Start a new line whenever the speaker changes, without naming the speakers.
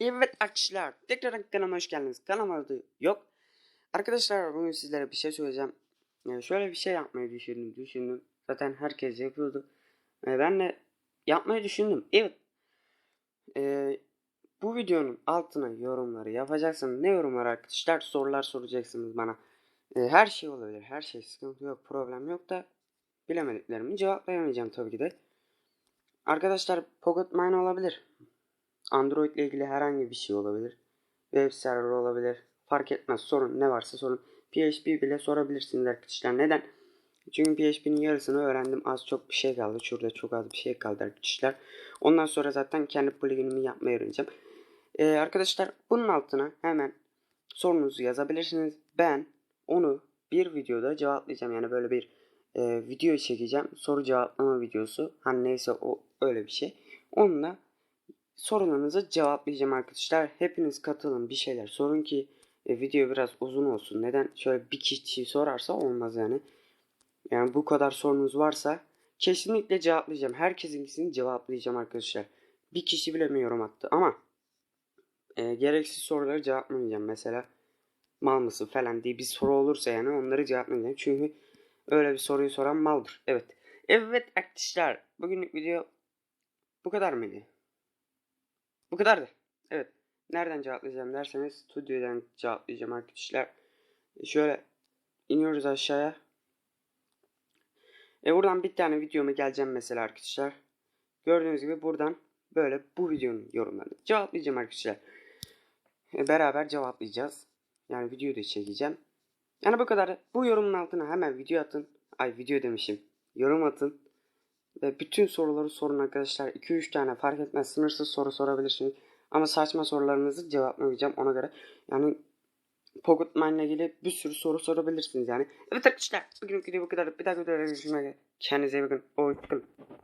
Evet arkadaşlar tekrardan kanalıma hoş geldiniz. Kanalıma yok. Arkadaşlar bugün sizlere bir şey söyleyeceğim. Yani şöyle bir şey yapmayı düşündüm düşündüm. Zaten herkes yapıyordu. Ee, ben de yapmayı düşündüm. Evet. Ee, bu videonun altına yorumları yapacaksınız. Ne yorumlar arkadaşlar? Sorular soracaksınız bana. Ee, her şey olabilir. Her şey sıkıntı yok. Problem yok da bilemediklerimi cevaplayamayacağım tabii ki de. Arkadaşlar Pocket Mine olabilir. Android ile ilgili herhangi bir şey olabilir. Web server olabilir. Fark etmez. Sorun ne varsa sorun. PHP bile sorabilirsiniz arkadaşlar. Neden? Çünkü PHP'nin yarısını öğrendim. Az çok bir şey kaldı. Şurada çok az bir şey kaldı arkadaşlar. Ondan sonra zaten kendi pluginimi yapmayı öğreneceğim. Ee, arkadaşlar bunun altına hemen sorunuzu yazabilirsiniz. Ben onu bir videoda cevaplayacağım. Yani böyle bir e, video çekeceğim. Soru cevaplama videosu. Hani neyse o öyle bir şey. Onunla sorularınızı cevaplayacağım arkadaşlar. Hepiniz katılın bir şeyler sorun ki e, video biraz uzun olsun. Neden? Şöyle bir kişi sorarsa olmaz yani. Yani bu kadar sorunuz varsa kesinlikle cevaplayacağım. Herkesinkisini cevaplayacağım arkadaşlar. Bir kişi bile mi yorum attı ama e, gereksiz soruları cevaplamayacağım. Mesela mal mısın falan diye bir soru olursa yani onları cevaplamayacağım. Çünkü öyle bir soruyu soran maldır. Evet. Evet arkadaşlar bugünlük video bu kadar mıydı? Bu kadardı. Evet. Nereden cevaplayacağım derseniz stüdyodan cevaplayacağım arkadaşlar. E, Şöyle iniyoruz aşağıya. E buradan bir tane videoma geleceğim mesela arkadaşlar. Gördüğünüz gibi buradan böyle bu videonun yorumlarını cevaplayacağım arkadaşlar. E, beraber cevaplayacağız. Yani videoyu da çekeceğim. Yani bu kadar. Bu yorumun altına hemen video atın. Ay video demişim. Yorum atın. Ve bütün soruları sorun arkadaşlar. 2-3 tane fark etmez. Sınırsız soru sorabilirsiniz. Ama saçma sorularınızı cevaplamayacağım ona göre. Yani Pocket Mine ile ilgili bir sürü soru sorabilirsiniz yani. Evet arkadaşlar bugün video bu kadar. Bir daha görüşmek üzere. Kendinize iyi bakın. Hoşçakalın.